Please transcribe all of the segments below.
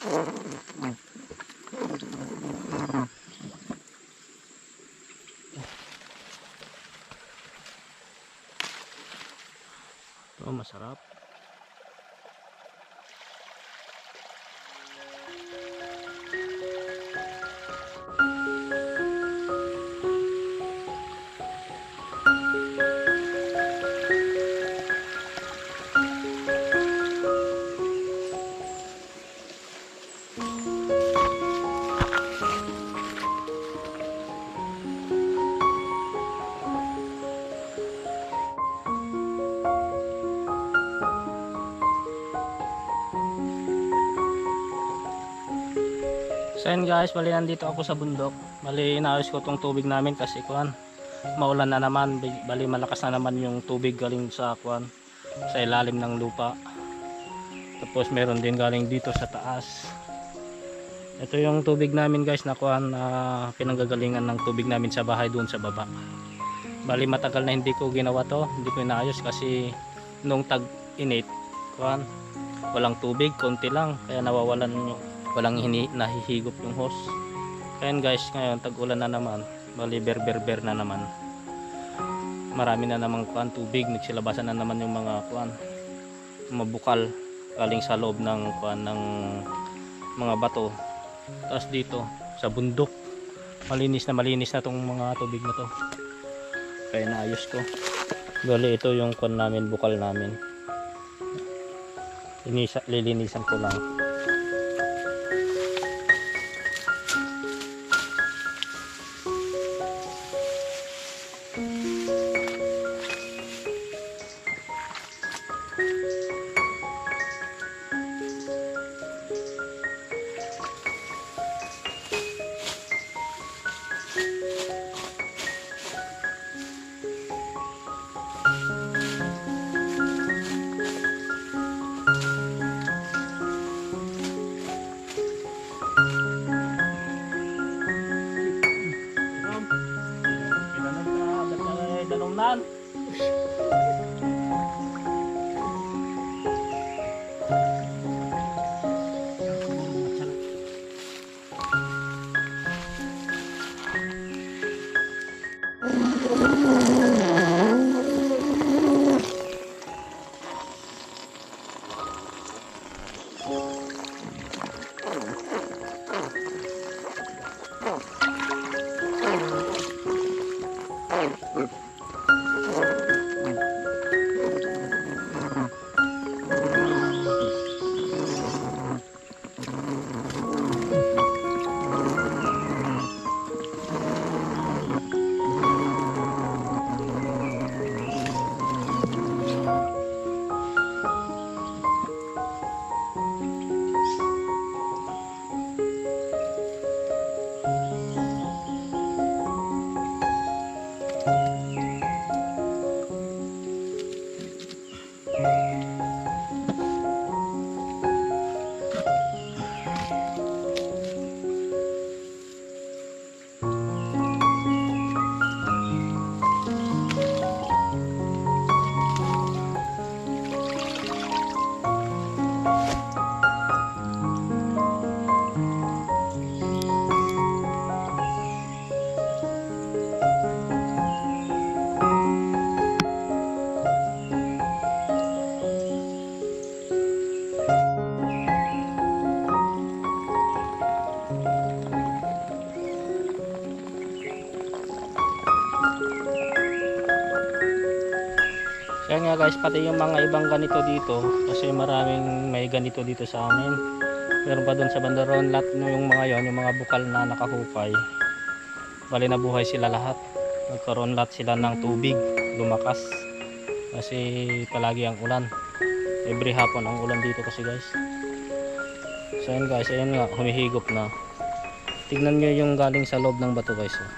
Ito, masarap. So guys, bali nandito ako sa bundok. Bali inaayos ko tong tubig namin kasi kuan maulan na naman. Bali malakas na naman yung tubig galing sa kuan sa ilalim ng lupa. Tapos meron din galing dito sa taas. Ito yung tubig namin guys na kuan na pinanggagalingan ng tubig namin sa bahay doon sa baba. Bali matagal na hindi ko ginawa to, hindi ko inaayos kasi nung tag-init kuan walang tubig, konti lang kaya nawawalan yung walang hini, nahihigop yung hose kaya guys ngayon tag-ulan na naman. Bali ber ber ber na naman. Marami na namang kuan tubig. Nagsilabasan na naman yung mga kuan mabukal galing sa loob ng kuan ng mga bato. Tapos dito sa bundok. Malinis na malinis na tong mga tubig na to. Kaya naayos ko. Bali ito yung kuan namin bukal namin. Linisa, lilinisan ko lang guys, pati yung mga ibang ganito dito, kasi maraming may ganito dito sa amin. Meron pa doon sa bandaron, lahat yung mga yon, yung mga bukal na nakahupay. Bali na buhay sila lahat. Nagkaroon lahat sila ng tubig, lumakas. Kasi palagi ang ulan. Every hapon ang ulan dito kasi guys. So yun guys, ayun nga, humihigop na. Tignan nyo yung galing sa loob ng bato guys. oh.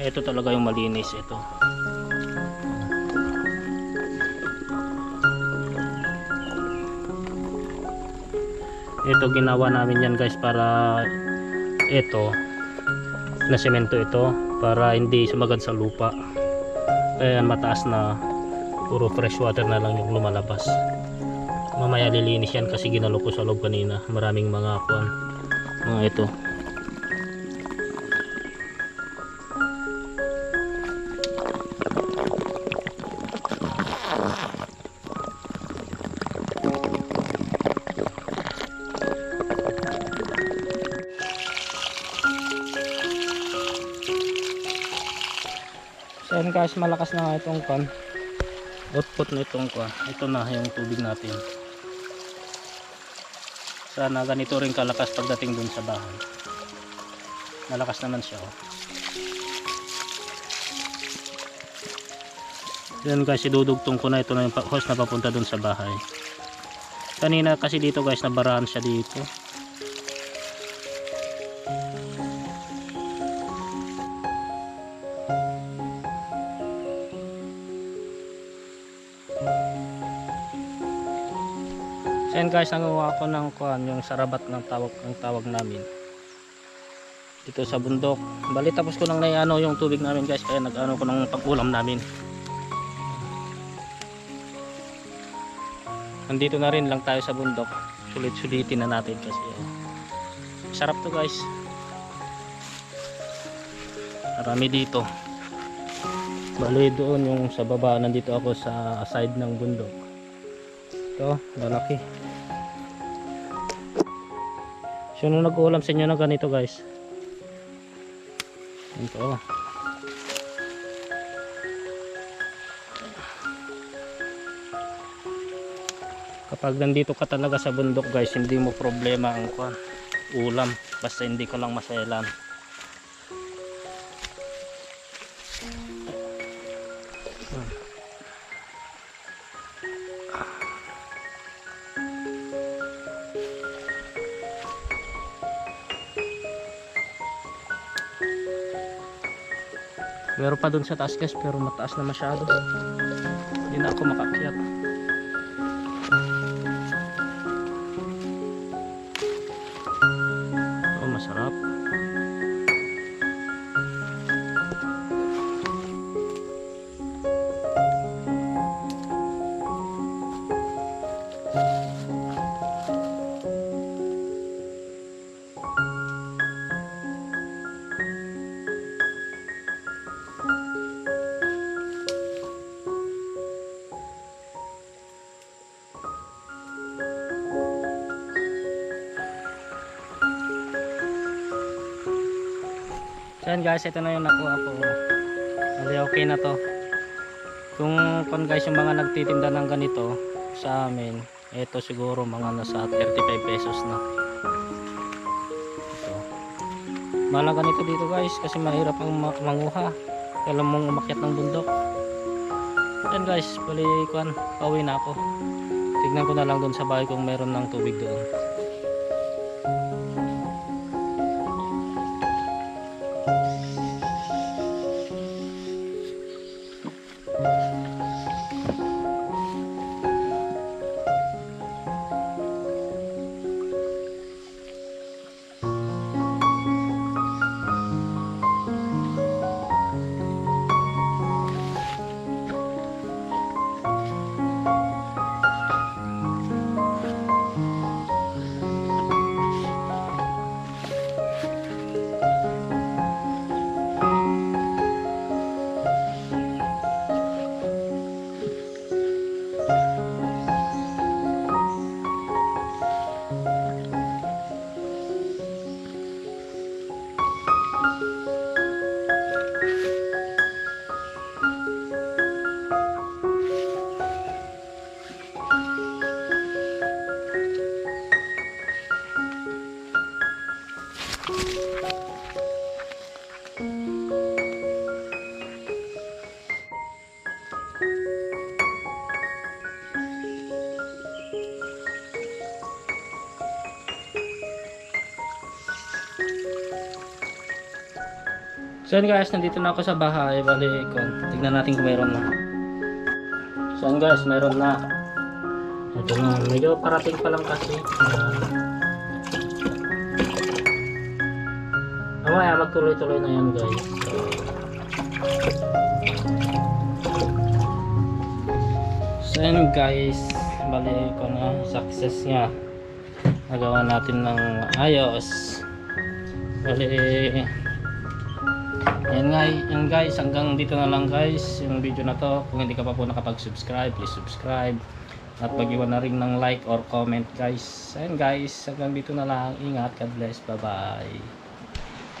Ito talaga yung malinis ito. Ito ginawa namin yan guys para ito na semento ito para hindi sumagad sa lupa. Kaya mataas na puro fresh water na lang yung lumalabas. Mamaya lilinis yan kasi ginalo ko sa loob kanina. Maraming mga kuan mga ito guys, malakas na nga itong kan. Output na itong kan. Ito na yung tubig natin. Sana ganito rin kalakas pagdating dun sa bahay. Malakas naman siya. Oh. Yan guys, idudugtong ko na ito na yung hose na papunta dun sa bahay. Kanina kasi dito guys, nabarahan siya dito. So yan guys, nanguha ako ng kuan, yung sarabat ng tawag ng tawag namin. Dito sa bundok. Bali tapos ko lang na ano yung tubig namin guys, kaya nag-ano ko ng pag-ulam namin. Nandito na rin lang tayo sa bundok. Sulit-sulitin na natin kasi oh. Sarap to guys. Marami dito. Bali doon yung sa baba nandito ako sa side ng bundok. Ito, malaki. Nung nag-uulam sa inyo na ganito guys. Ito. Kapag nandito ka talaga sa bundok guys, hindi mo problema ang ulam. Basta hindi ko lang maselan. Meron pa dun sa taas guys, pero mataas na masyado. Hindi na ako makakyat. So yan guys, ito na yung nakuha ko. Bali okay na to. Kung kung guys yung mga nagtitinda ng ganito sa amin, ito siguro mga nasa 35 pesos na. Ito. Mahal ganito dito guys kasi mahirap ang ma- manguha. Kailan mong umakyat ng bundok. Yan guys, bali kuan, pauwi na ako. Tignan ko na lang doon sa bahay kung meron ng tubig doon. So yun guys, nandito na ako sa bahay. Bali, kung tignan natin kung meron na. So yun guys, meron na. Ito na, medyo parating pa lang kasi. Mamaya magtuloy-tuloy na yan guys. So, so yun guys, bali ko na success nga nagawa natin ng ayos bali yan nga yan guys hanggang dito na lang guys yung video na to. Kung hindi ka pa po nakapag subscribe please subscribe. At mag-iwan na rin ng like or comment guys. Ayun guys hanggang dito na lang. Ingat God bless. Bye bye